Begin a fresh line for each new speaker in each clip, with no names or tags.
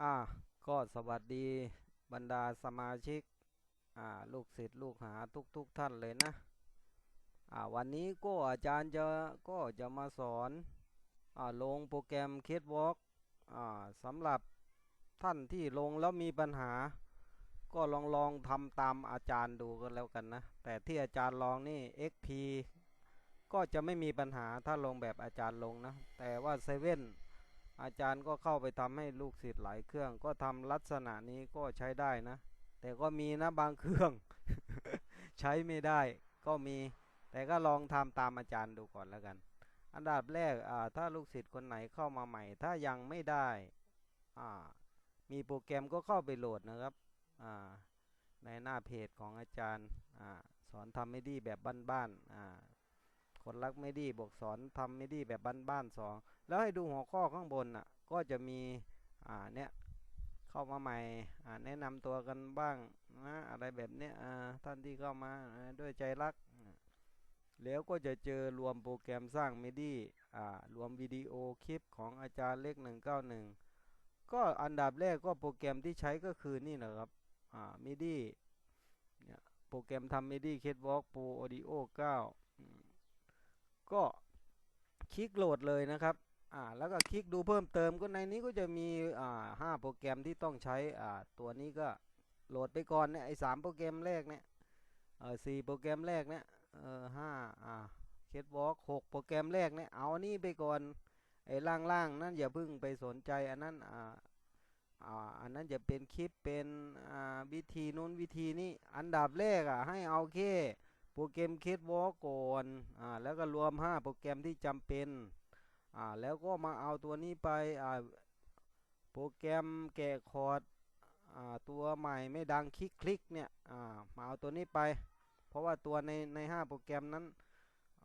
อ่าก็สวัสดีบรรดาสมาชิกอ่าลูกศิษย์ลูกหาทุกทุกท่านเลยนะอ่าวันนี้ก็อาจารย์จะก็จะมาสอนอ่าลงโปรแกรม Catwalk อ่าสำหรับท่านที่ลงแล้วมีปัญหา ก็ลองลองทำตามอาจารย์ดูกันแล้วกันนะ แต่ที่อาจารย์ลองนี่ XP ก็จะไม่มีปัญหาถ้าลงแบบอาจารย์ลงนะ แต่ว่าเซเว่น อาจารย์ก็เข้าไปทำให้ลูกศิษย์หลายเครื่อง ก็ทำลักษณะนี้ก็ใช้ได้นะ แต่ก็มีนะบางเครื่อง ใช้ไม่ได้ก็มี แต่ก็ลองทำตามอาจารย์ดูก่อนแล้วกัน อันดับแรกถ้าลูกศิษย์คนไหนเข้ามาใหม่ ถ้ายังไม่ได้มีโปรแกรมก็เข้าไปโหลดนะครับในหน้าเพจของอาจารย์อสอนทำไม่ดีแบบบ้านๆ คนรักไม่ดีบอกสอนทำไม่ดีแบบบ้านๆสองแล้วให้ดูหัวข้อข้างบนอะก็จะมีอ่าเนี่ยเข้ามาใหม่อ่าแนะนำตัวกันบ้างนะอะไรแบบเนี้ยอ่าท่านที่เข้ามาด้วยใจรัก แล้วก็จะเจอรวมโปรแกรมสร้างมิดีอ่ารวมวิดีโอคลิปของอาจารย์เลข191 ก็อันดับแรกก็โปรแกรมที่ใช้ก็คือนี่นะครับอ่ามิดีเนี่ยโปรแกรมทำมิดีเคดวอล์กโปรออดิโอ9 ก็คลิกโหลดเลยนะครับอ่าแล้วก็คลิกดูเพิ่มเติมก็ในนี้ก็จะมีอ่าห้าโปรแกรมที่ต้องใช้อ่าตัวนี้ก็โหลดไปก่อนเนี่ยไอ้สามโปรแกรมแรกเนี่ยเออสี่โปรแกรมแรกเนี่ยเออห้าอ่าเคสวอล์กหกโปรแกรมแรกเนี่ยเอานี่ไปก่อนไอ้ล่างๆนั่นอย่าเพิ่งไปสนใจอันนั้นอ่าอ่าอันนั้นจะเป็นคลิปเป็นอ่าวิธีนู้นวิธีนี้อันดับแรกอะให้เอาแค่ โปรแกรมเคสวอลก่อนอ่าแล้วก็รวม 5 โปรแกรมที่จำเป็นอ่าแล้วก็มาเอาตัวนี้ไปอ่าโปรแกรมแกะคอร์ดอ่าตัวใหม่ไม่ดังคลิกคลิกเนี่ยอ่ามาเอาตัวนี้ไป เพราะว่าตัวในใน 5 โปรแกรมนั้น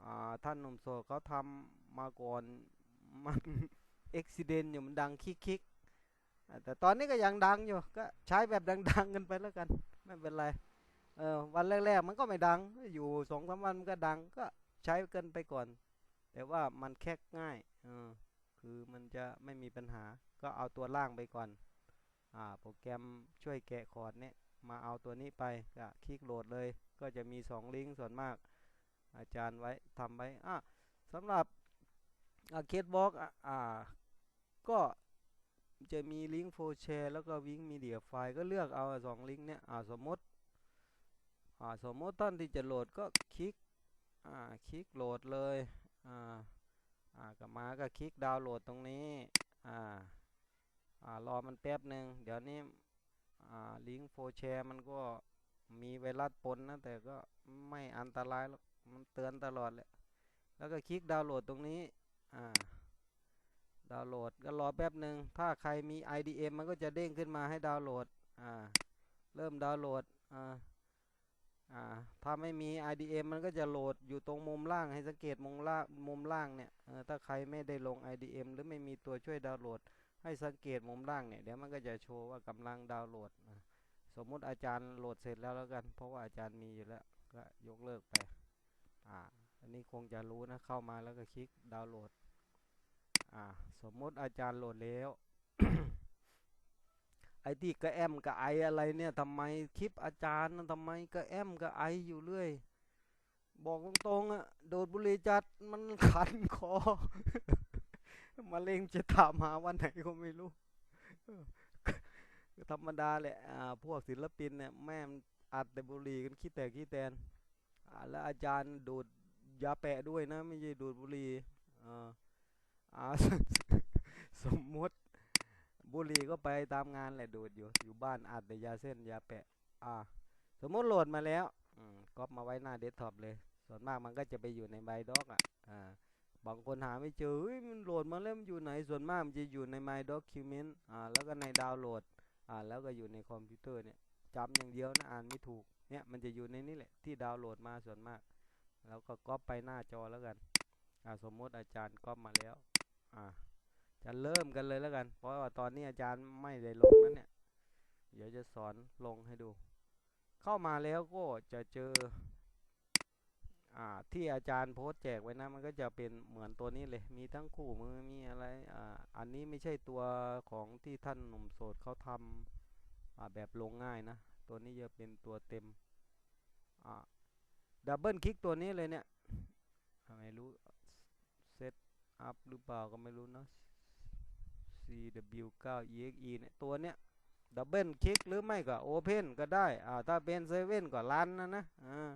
อ่าท่านหนุ่มโสดเขาทำมาก่อนมันอุบิเหตุอยู่มันดังคลิกคลิกแต่ตอนนี้ก็ยังดังอยู่ก็ใช้แบบดังๆกันไปแล้วกันไม่เป็นไร เออวันแรก ๆ มันก็ไม่ดัง อยู่สองสามวันมันก็ดังก็ใช้เกินไปก่อน แต่ว่ามันแคกง่ายเออคือมันจะไม่มีปัญหาก็เอาตัวล่างไปก่อนอ่าโปรแกรมช่วยแกะคอร์ดเนี่ยมาเอาตัวนี้ไปก็คลิกโหลดเลย ก็จะมีสองลิงก์ส่วนมาก อาจารย์ไว้ทำไว้อะสำหรับอาเคดบล็อกอ่าก็จะมีลิงก์โฟร์แชร์แล้วก็วิงมีเดียไฟล์ก็เลือกเอาสองลิงก์เนี่ยอ่าสมมติ สมมติท่านที่จะโหลดก็คลิกอ่าคลิกโหลดเลยอ่าอ่าก็มาก็คลิกดาวน์โหลดตรงนี้อ่าอ่ารอมันแป๊บหนึ่งเดี๋ยวนี้อ่าลิงก์โฟร์แชร์มันก็มีไวรัสปนนะแต่ก็ไม่อันตรายมันเตือนตลอดเลยแล้วก็คลิกดาวน์โหลดตรงนี้อ่าดาวน์โหลดก็รอแป๊บหนึ่งถ้าใครมี IDM มันก็จะเด้งขึ้นมาให้ดาวน์โหลดอ่าเริ่มดาวน์โหลด อ่าถ้าไม่มี IDM มันก็จะโหลดอยู่ตรงมุมล่างให้สังเกตมุมล่างมุมล่างเนี่ยเออถ้าใครไม่ได้ลง IDM หรือไม่มีตัวช่วยดาวน์โหลด ให้สังเกตมุมล่างเนี่ยเดี๋ยวมันก็จะโชว์ว่ากำลังดาวน์โหลดนะสมมุติอาจารย์โหลดเสร็จแล้วแล้วกัน เพราะว่าอาจารย์มีอยู่แล้วก็ยกเลิกไปอ่าอันนี้คงจะรู้นะเข้ามาแล้วก็คลิกดาวน์โหลดอ่าสมมุติอาจารย์โหลดแล้ว ไอ้ที่กระแอมกระไออะไรเนี่ยทำไมคลิปอาจารย์ทำไมกระแอมกระไออยู่เรื่อยบอกตรงๆอะโดดบุหรี่จัดมันขันคอมะเร็งจะถามหาวันไหนก็ไม่รู้ธรรมดาแหละอ่าพวกศิลปินเนี่ยแม่มอัดแต่บุหรี่กันขี้แตกขี้แตนอ่าแล้วอาจารย์ดูดยาแปะด้วยนะ ไม่ใช่ดูดบุหรี่อ่าอ่าสมมติ บุหรี่ก็ไปตามงานแหละดูดอยู่อยู่บ้านอัดแต่ยาเส้นยาแปะ อ่า สมมติโหลดมาแล้วอืมก๊อปมาไว้หน้าเดสก์ท็อปเลย ส่วนมากมันก็จะไปอยู่ในไบด็อกอะอ่าบางคนหาไม่เจอเฮ้ยมันโหลดมาแล้วมันอยู่ไหนส่วนมากมันจะอยู่ใน My Document อ่าแล้วก็ในดาวน์โหลดอ่าแล้วก็อยู่ในคอมพิวเตอร์เนี่ยจำอย่างเดียวนะอ่านไม่ถูกเนี่ยมันจะอยู่ในนี้แหละที่ดาวน์โหลดมาส่วนมาก แล้วก็ก๊อปไปหน้าจอแล้วกันอ่าสมมติอาจารย์ก๊อปมาแล้วอ่า จะเริ่มกันเลยแล้วกัน เพราะว่าตอนนี้อาจารย์ไม่ได้ลงนั้นเนี่ย เดี๋ยวจะสอนลงให้ดู เข้ามาแล้วก็จะเจออ่าที่อาจารย์โพสต์แจกไว้นะ มันก็จะเป็นเหมือนตัวนี้เลย มีทั้งคู่มือ มีอะไรอ่าอันนี้ไม่ใช่ตัวของที่ท่านหนุ่มโสดเขาทำอ่าแบบลงง่ายนะ ตัวนี้จะเป็นตัวเต็มอ่าดับเบิลคลิกตัวนี้เลยเนี่ย ไม่รู้เซตอัพหรือเปล่าก็ไม่รู้นะ CW9EXE เนี่ยตัวเนี้ยดับเบิลคลิกหรือไม่ก็โอเพนก็ได้อ่าถ้าเป็นเซเว่นก็รันนะนะอ่า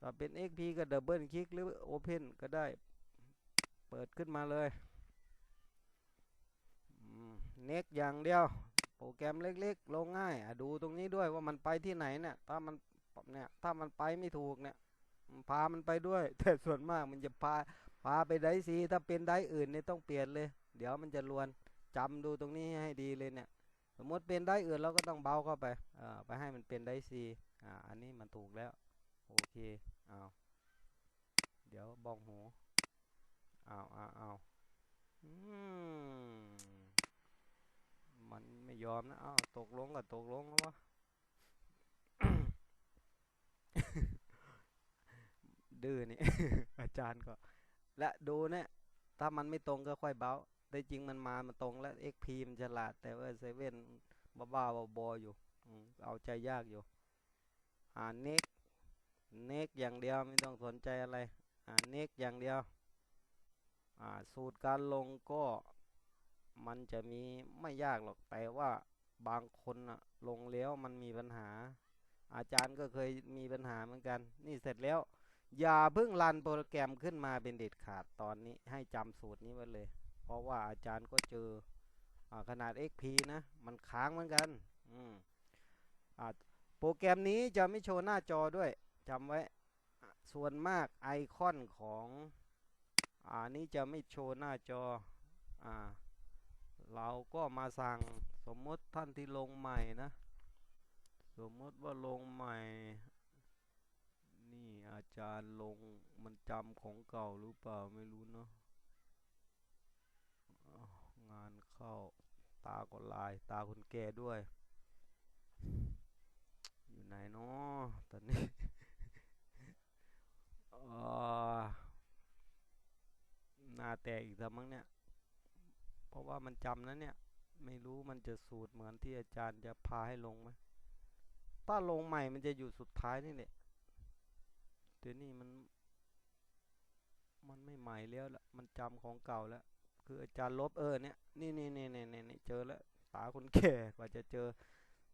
ถ้าเป็น XP ก็ดับเบิลคลิกหรือโอเพนก็ได้ เปิดขึ้นมาเลยเน็กอย่างเดียว โปรแกรมเล็กๆ ลงง่ายอะดูตรงนี้ด้วยว่ามันไปที่ไหนเนี่ยถ้ามันเนี่ยถ้ามันไปไม่ถูกเนี่ยพามันไปด้วย แต่ส่วนมากมันจะพาพาไปไดซีถ้าเป็นไดอื่นเนี่ยต้องเปลี่ยนเลย เดี๋ยวมันจะลวน จำดูตรงนี้ให้ดีเลยเนี่ย สมมติเป็นได้อื่นเราก็ต้องเบาเข้าไปอ่าไปให้มันเป็นได้ซีอ่าอันนี้มันถูกแล้ว โอเคเอาเดี๋ยวบ้องหูเอาเอาเอาอืมมันไม่ยอมนะอ้าวตกลงก็ตกลงแล้ววะดื้อนี่ อาจารย์ก็ และดูเนี่ย ถ้ามันไม่ตรงก็ค่อยเบา แต่จริงมันมา มันตรงแล้ว XP มันฉลาด แต่ว่าเซเว่นบ้าๆบออยู่ เอาใจยากอยู่ อ่าเน็กเน็กอย่างเดียวไม่ต้องสนใจอะไร อ่าเน็กอย่างเดียว อ่าสูตรการลงก็มันจะมีไม่ยากหรอก แต่ว่าบางคนอะลงแล้วมันมีปัญหา อาจารย์ก็เคยมีปัญหาเหมือนกัน นี่เสร็จแล้ว อย่าเพิ่งรันโปรแกรมขึ้นมาเป็นเด็ดขาดตอนนี้ให้จำสูตรนี้ไว้เลย เพราะว่าอาจารย์ก็เจออขนาด XP นะ มันค้างเหมือนกันอืมโปรแกรมนี้จะไม่โชว์หน้าจอด้วยจำไว้ส่วนมากไอคอนของอ่านี้จะไม่โชว์หน้าจออ่าเราก็มาสั่งสมมติท่านที่ลงใหม่นะ สมมติว่าลงใหม่ นี่อาจารย์ลงมันจำของเก่าหรือเปล่าไม่รู้เนาะ งานเข้าตาก็ลายตาคนแก่ด้วย อยู่ไหนเนาะตอนนี้หน้าแตกอีกแล้วมั้งเนี่ย เพราะว่ามันจำนะเนี่ย ไม่รู้มันจะสูตรเหมือนที่อาจารย์จะพาให้ลงไหมถ้าลงใหม่มันจะอยู่สุดท้ายนี่แหละเดี๋ยวนี้มัน มันไม่ใหม่แล้วละมันจำของเก่าแล้ว คืออาจารย์ลบเออเนี่ยนี่นี่นี่นี่นี่เจอแล้วตาคนแก่กว่าจะเจอ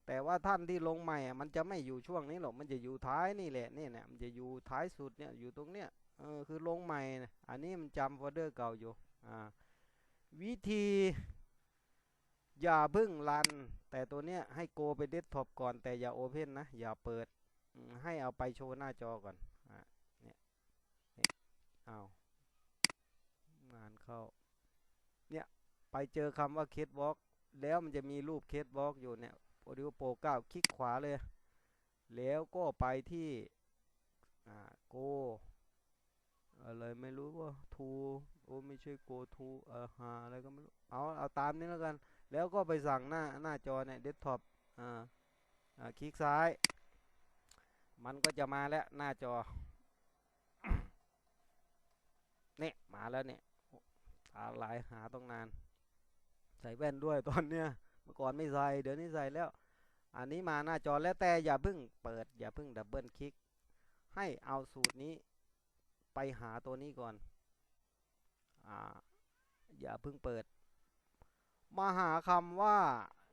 แต่ว่าท่านที่ลงใหม่อะมันจะไม่อยู่ช่วงนี้หรอกมันจะอยู่ท้ายนี่แหละนี่เนี่ยมันจะอยู่ท้ายสุดเนี่ยอยู่ตรงเนี้ยเออคือลงใหม่อันนี้มันจำโฟลเดอร์เก่าอยู่อ่าวิธีอย่าพึ่งรัน แต่ตัวเนี้ยให้โกไปเดสก์ท็อปก่อนแต่อย่าโอเพนนะ อย่าเปิดให้เอาไปโชว์หน้าจอก่อนอ่าเนี่ยเอางานเข้า ไปเจอคำว่าเคสวอล์กแล้วมันจะมีรูปเคสวอล์กอยู่เนี่ย Audio Pro 9คลิกขวาเลย แล้วก็ไปที่อ่า Go อะไรไม่รู้ว่า to โอ้ไม่ใช่ go to เออหาอะไรก็ไม่รู้เอาเอาตามนี้แล้วกัน แล้วก็ไปสั่งหน้าหน้าจอเนี่ย desktop อ่าอ่าคลิกซ้าย มันก็จะมาแล้วหน้าจอเนี่ยมาแล้วเนี่ยตาลายหาต้องนาน ใส่แว่นด้วยตอนเนี้ยเมื่อก่อนไม่ใส่ เดี๋ยวนี้ใส่แล้ว อันนี้มาหน้าจอแล้วแต่อย่าเพิ่งเปิด อย่าเพิ่งดับเบิลคลิก ให้เอาสูตรนี้ไปหาตัวนี้ก่อน อ่า อย่าเพิ่งเปิด มาหาคำว่า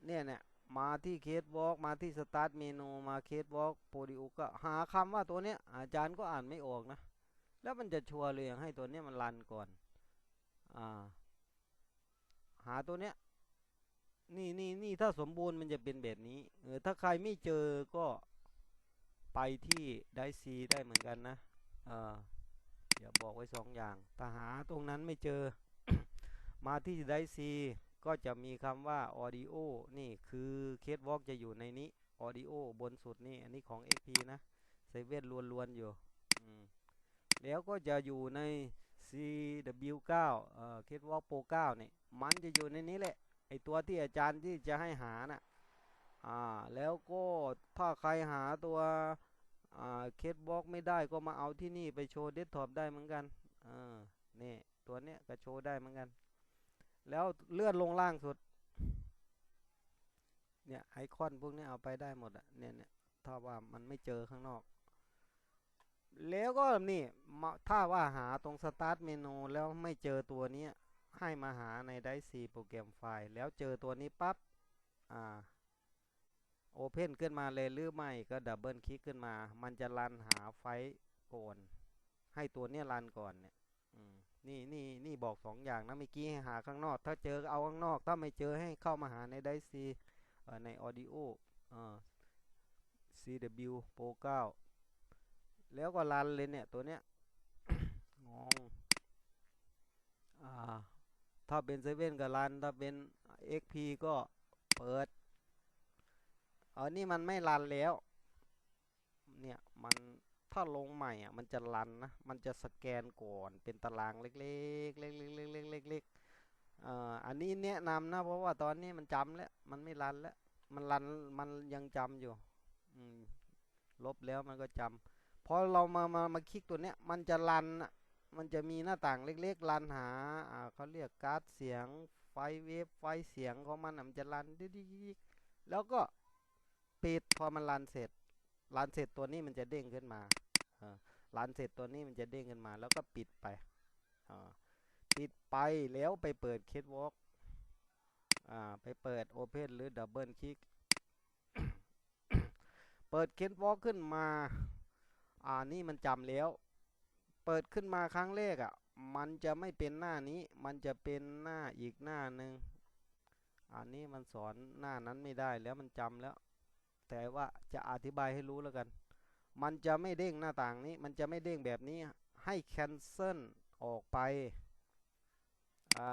เนี่ยเนี่ยมาที่เคสวอล์กมาที่สตาร์ทเมนูมาเคสวอล์กโปรดิวก็หาคำว่าตัวเนี้ยอาจารย์ก็อ่านไม่ออกนะ แล้วมันจะชัวร์เลยให้ตัวเนี้ยมันรันก่อน อ่า หาตัวเนี้ย นี่นี่นี่ถ้าสมบูรณ์มันจะเป็นแบบนี้ เออถ้าใครไม่เจอก็ไปที่ไดซีได้เหมือนกันนะ เอออย่าบอกไว้สองอย่างถ้าหาตรงนั้นไม่เจอ มาที่ไดซีก็จะมีคำว่า audio นี่คือเคสวอล์กจะอยู่ในนี้ audio บนสุดนี่ อันนี้ของ XP นะเซเว่นล้วนๆอยู่ แล้วก็จะอยู่ใน CW9 เอ่อ Catwalk Pro 9นี่มันจะอยู่ในนี้แหละไอตัวที่อาจารย์ที่จะให้หานะ่ะอ่าแล้วก็ถ้าใครหาตัวอ่าเคสบล็อกไม่ได้ก็มาเอาที่นี่ไปโชว์เดสก์ท็อปได้เหมือนกันเออนี่ตัวเนี้ยก็โชว์ได้เหมือนกัน แล้วเลื่อนลงล่างสุดเนี่ยไอคอนพวกนี้เอาไปได้หมดอะเนี่ยเนี่ยถ้าว่ามันไม่เจอข้างนอก แล้วก็นี่ถ้าว่าหาตรงสตาร์ทเมนูแล้วไม่เจอตัวนี้ ให้มาหาในไดซีโปรแกรมไฟล์ แล้วเจอตัวนี้ปั๊บอ่าโอเพนขึ้นมาเลยหรือไม่ก็ดับเบิลคลิกขึ้นมา มันจะรันหาไฟล์ก่อนให้ตัวเนี้ยรันก่อนเนี่ยนี่นี่นี่บอกสองอย่างนะเมื่อกี้ให้หาข้างนอก ถ้าเจอเอาข้างนอก ถ้าไม่เจอให้เข้ามาหาในไดซีเอ่อใน Audio เอ่อ CW Pro 9 แล้วก็รันเลยเนี่ยตัวเนี้ยงงอ่าถ้าเป็นเซเว่นก็รัน ถ้าเป็น XP ก็เปิดเออนี่มันไม่รันแล้ว เนี่ยมันถ้าลงใหม่อะมันจะรันนะ มันจะสแกนก่อนเป็นตารางเล็กๆเล็กๆเล็กๆเล็กๆอ่ออันนี้แนะนำนะ เพราะว่าตอนนี้มันจำแล้ว มันไม่รันแล้ว มันรันมันยังจำอยู่ลบแล้วมันก็จำ พอเรามามามาคลิกตัวเนี้ยมันจะรันอะมันจะมีหน้าต่างเล็กๆรันหาอ่าเขาเรียกการ์ดเสียงไฟเวฟไฟเสียงของมันอะมันจะรันดิ๊กๆๆแล้วก็ปิดพอมันรันเสร็จรันเสร็จตัวนี้มันจะเด้งขึ้นมาอรันเสร็จตัวนี้มันจะเด้งขึ้นมา แล้วก็ปิดไปปิดไปแล้วไปเปิด Catwalk อ่าไปเปิด Open หรือ Double คลิกเปิด Catwalk ขึ้นมา อ่านี่มันจำแล้ว เปิดขึ้นมาครั้งแรกอะ่ะ มันจะไม่เป็นหน้านี้ มันจะเป็นหน้าอีกหน้าหนึ่งอันนี้มันสอนหน้านั้นไม่ได้แล้วมันจำแล้ว แต่ว่าจะอธิบายให้รู้แล้วกัน มันจะไม่เด้งหน้าต่างนี้ มันจะไม่เด้งแบบนี้ ให้ cancel ออกไป อ่า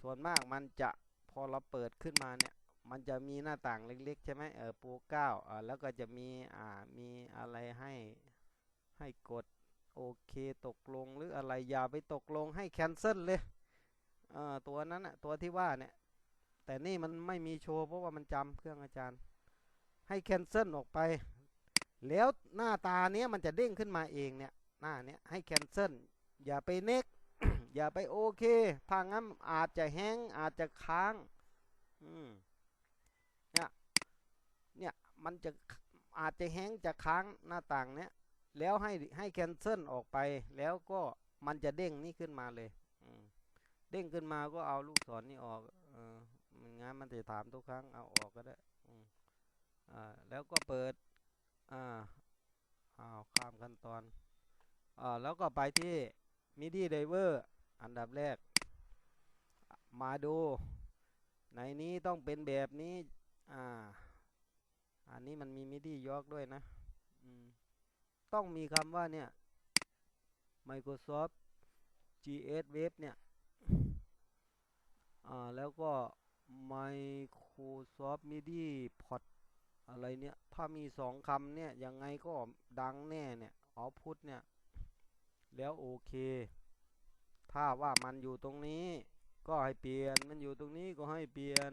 ส่วนมากมันจะพอเราเปิดขึ้นมาเนี่ย มันจะมีหน้าต่างเล็กๆใช่ไหมเออปรเก้าอ่าแล้วก็จะมีอ่ามีอะไรให้ให้กดโอเคตกลงหรืออะไรอย่าไปตกลงให้ cancel เลยเอ่อตัวนั้นอะตัวที่ว่าเนี่ยแต่นี่มันไม่มีโชว์เพราะว่ามันจำเครื่องอาจารย์ ให้ cancel ออกไป แล้วหน้าตาเนี้ยมันจะเด้งขึ้นมาเองเนี่ยหน้าเนี้ยให้ cancel อย่าไปเน็กอย่าไปโอเคถ้างั้นอาจจะแห้งอาจจะค้าง อืม มันจะอาจจะแห้งจะค้างหน้าต่างเนี้ยแล้วให้ให้ cancel ออกไปแล้วก็มันจะเด้งนี่ขึ้นมาเลยเด้งขึ้นมาก็เอาลูกศรนนี่ออกเออมันงั้นมันจะถามทุกครั้งเอาออกก็ได้อ่าแล้วก็เปิดอ่าอ้าวข้ามขั้นตอนอ่าแล้วก็ไปที่ MIDI driver อันดับแรก มาดู ในนี้ต้องเป็นแบบนี้อ่า อันนี้มันมี MIDI ยอกด้วยนะต้องมีคำว่าเนี่ย Microsoft GS Wave เนี่ยอ่าแล้วก็ Microsoft MIDI Port อะไรเนี่ย ถ้ามีสองคำเนี่ย ยังไงก็ดังแน่เนี่ย output เนี่ย แล้วโอเค ถ้าว่ามันอยู่ตรงนี้ ก็ให้เปลี่ยน มันอยู่ตรงนี้ก็ให้เปลี่ยน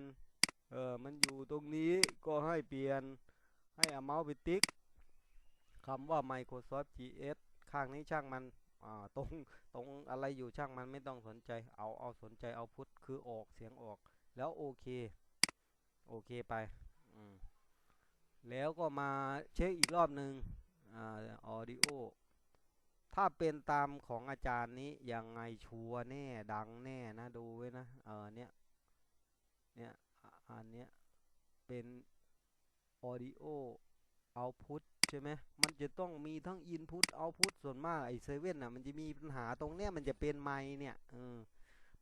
เออมันอยู่ตรงนี้ก็ให้เปลี่ยนให้เอาเมาส์ไปติ๊กคำว่า Microsoft GS ข้างนี้ช่างมันอ่าตรงตรงอะไรอยู่ช่างมันไม่ต้องสนใจเอาเอาสนใจเอาพุทคือออกเสียงออกแล้วโอเคโอเคไปแล้วก็มาเช็คอีกรอบหนึ่งอ่า audio ถ้าเป็นตามของอาจารย์นี้ยังไงชัวแน่ดังแน่นะดูไว้นะเออเนี่ยเนี่ย อันเนี้ยเป็น audio output ใช่ไหมมันจะต้องมีทั้ง input output ส่วนมากไอเซเว่นอะมันจะมีปัญหาตรงเนี้ยมันจะเป็นไมเนี่ยเออ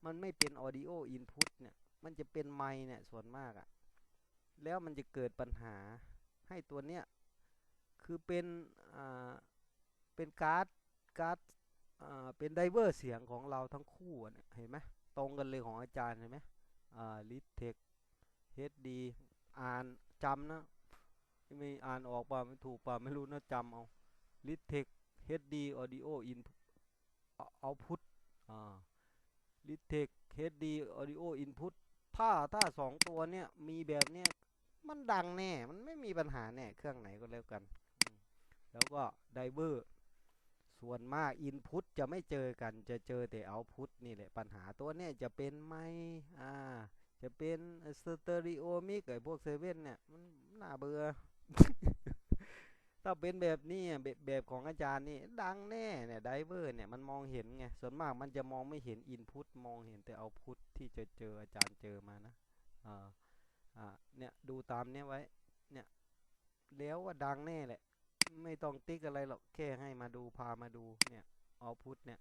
มันไม่เป็น audio input เนี่ยมันจะเป็นไมเนี่ยส่วนมากอะแล้วมันจะเกิดปัญหาให้ตัวเนี้ยคือเป็นอ่าเป็นการ์ดการ์ดอ่าเป็นไดเวอร์เสียงของเราทั้งคู่อะเนี่ยเห็นไหมตรงกันเลยของอาจารย์เห็นไหมอ่าลิทเทค HD อ่านจำนะไม่อ่านออกป่ะไม่ถูกป่ะไม่รู้นะจำเอาลิทเทค HD Audio Input Output อ่าลิทเทค HD Audio Input ถ้าถ้าสองตัวเนี้ยมีแบบเนี้ยมันดังแน่ มันไม่มีปัญหาแน่ เครื่องไหนก็แล้วกัน แล้วก็ไดเวอร์ ส่วนมากอินพุตจะไม่เจอกัน จะเจอแต่เอาพุตนี่แหละปัญหาตัวเนี้ยจะเป็นไมอ่า จะเป็นสเตอริโอมิกไอพวกเซเว่นเนี่ย มันน่าเบื่อ ถ้าเป็นแบบนี้แบบแบบของอาจารย์นี่ ดังแน่เนี่ยไดเวอร์เนี่ยมันมองเห็นไง ส่วนมากมันจะมองไม่เห็นอินพุตมองเห็นแต่เอาพุตที่จะเจออาจารย์เจอมานะอ่าอ่าเนี่ยดูตามเนี้ยไว้ เนี่ยแล้วว่าดังแน่แหละ ไม่ต้องติ๊กอะไรหรอกแค่ให้มาดูพามาดูเนี่ยเอาพุตเนี่ย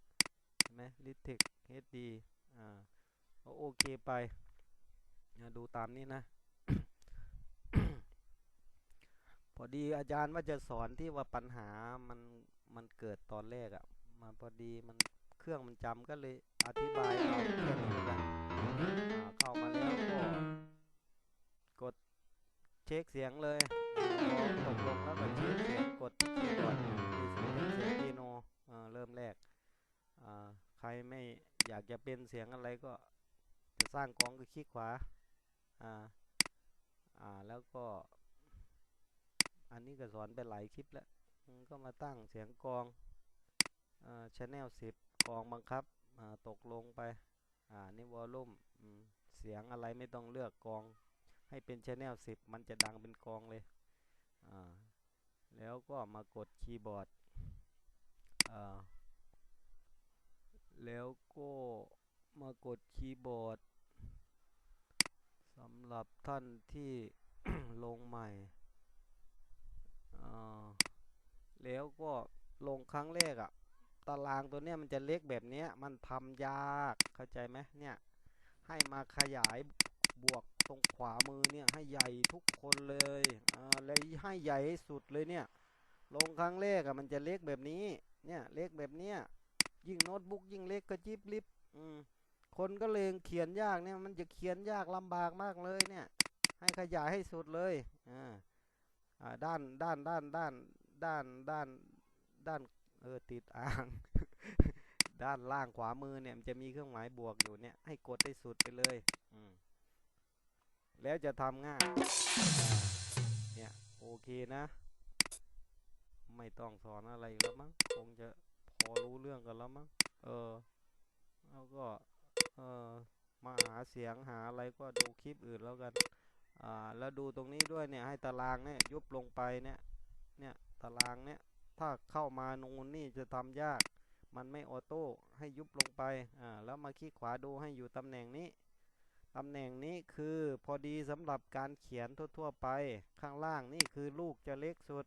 เห็นไหมลิทเทคเฮดดีอ่าโอเคไป ดูตามนี้นะ พอดีอาจารย์ว่าจะสอนที่ว่าปัญหามันมันเกิดตอนแรกอะ่ะ มันพอดีมันเครื่องมันจำก็เลยอธิบายเอาแค่นี้กันเข้ามาแล้วก็กดเช็คเสียงเลยตกลงแล้วก็เช็คเสียงกดคีย์บอร์ดมีเสียงเสียงพีโน่เริ่มแรกใครไม่อยากจะเป็นเสียงอะไรก็จะสร้างกองก็คลิกขวา อ่าอ่าแล้วก็อันนี้ก็สอนไปหลายคลิปแล้วก็มาตั้งเสียงกองอ่าชแนลสิบกองบังคับอ่าตกลงไปอ่านี่วอลลุ่มเสียงอะไรไม่ต้องเลือกกอง ให้เป็นชแนลสิบมันจะดังเป็นกองเลยอ่าแล้วก็มากดคีย์บอร์ดอ่าแล้วก็มากดคีย์บอร์ด สำหรับท่านที่ ลงใหม่ แล้วก็ลงครั้งแรกอะตารางตัวเนี้ยมันจะเล็กแบบเนี้ยมันทำยากเข้าใจไหมเนี่ยให้มาขยายบวกตรงขวามือเนี่ยให้ใหญ่ทุกคนเลยอ่าเลยให้ใหญ่สุดเลยเนี่ยลงครั้งแรกอะมันจะเล็กแบบนี้เนี่ยเล็กแบบเนี้ยยิ่งโน้ตบุ๊กยิ่งเล็กก็จิบลิบอืม คนก็เลยเขียนยากเนี่ยมันจะเขียนยากลำบากมากเลยเนี่ย ให้ขยายให้สุดเลยอ่าด้านด้านด้านด้านด้านด้านด้านเออติดอ่าง ด้านล่างขวามือเนี่ยมันจะมีเครื่องหมายบวกอยู่เนี่ยให้กดให้สุดไปเลยอืมแล้วจะทำง่ายเนี่ยโอเคนะ ไม่ต้องสอนอะไรอีกแล้วมั้งคงจะพอรู้เรื่องกันแล้วมั้งเออแล้วก็ เออมาหาเสียงหาอะไรก็ดูคลิปอื่นแล้วกันอ่าแล้วดูตรงนี้ด้วยเนี่ยให้ตารางเนี่ยยุบลงไปเนี่ยเนี่ยตารางเนี่ยถ้าเข้ามานูนนี่จะทำยาก มันไม่ออโต้ให้ยุบลงไปอ่าแล้วมาคลิกขวาดูให้อยู่ตำแหน่งนี้ตำแหน่งนี้คือพอดีสำหรับการเขียนทั่วๆไปข้างล่างนี่คือลูกจะเล็กสุด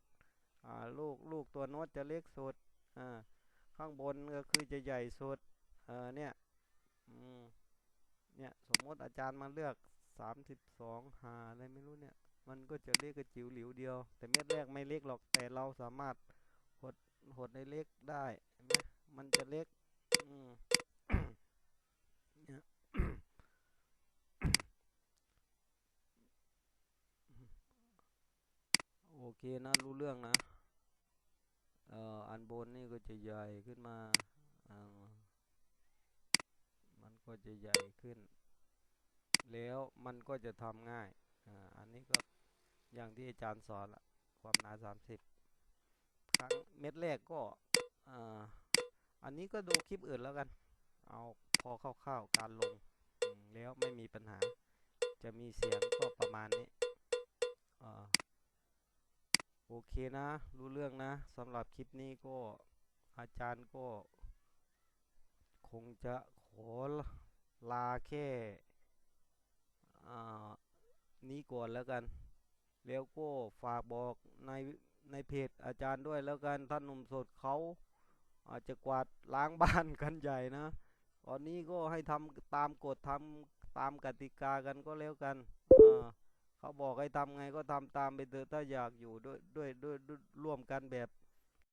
อ่าลูกลูกตัวโน้ตจะเล็กสุดอ่าข้างบนก็คือจะใหญ่สุดเออเนี่ย เนี่ยสมมติอาจารย์มาเลือกสามสิบสองหาอะไรไม่รู้เนี่ย มันก็จะเล็กกระจิ๋วหลิวเดียว แต่เม็ดแรกไม่เล็กหรอกแต่เราสามารถหดหดในเล็กได้เห็นไหมมันจะเล็กอืมเนี่ยโอเคนะรู้เรื่องนะเอ่ออันบนนี่ก็จะใหญ่ขึ้นมาอ่า ก็จะใหญ่ขึ้น แล้วมันก็จะทำง่ายอ่าอันนี้ก็อย่างที่อาจารย์สอนละความหนาสามสิบครั้งเม็ดแรกก็อ่าอันนี้ก็ดูคลิปอื่นแล้วกัน เอาพอคร่าวๆการลงแล้วไม่มีปัญหา จะมีเสียงก็ประมาณนี้อ่าโอเคนะ รู้เรื่องนะสำหรับคลิปนี้ก็อาจารย์ก็ คงจะขอ ลาแค่นี้ก่อนแล้วกัน แล้วก็ฝากบอกในในเพจอาจารย์ด้วยแล้วกันท่านหนุ่มสดเขาอาจจะกวาดล้างบ้านกันใหญ่นะ ตอนนี้ก็ให้ทำตามกฎทำตามกติกากันก็แล้วกันเขาบอกให้ทำไงก็ทำตามไปเถอะถ้าอยากอยู่ด้วยด้วยด้วยด้วยร่วมกันแบบ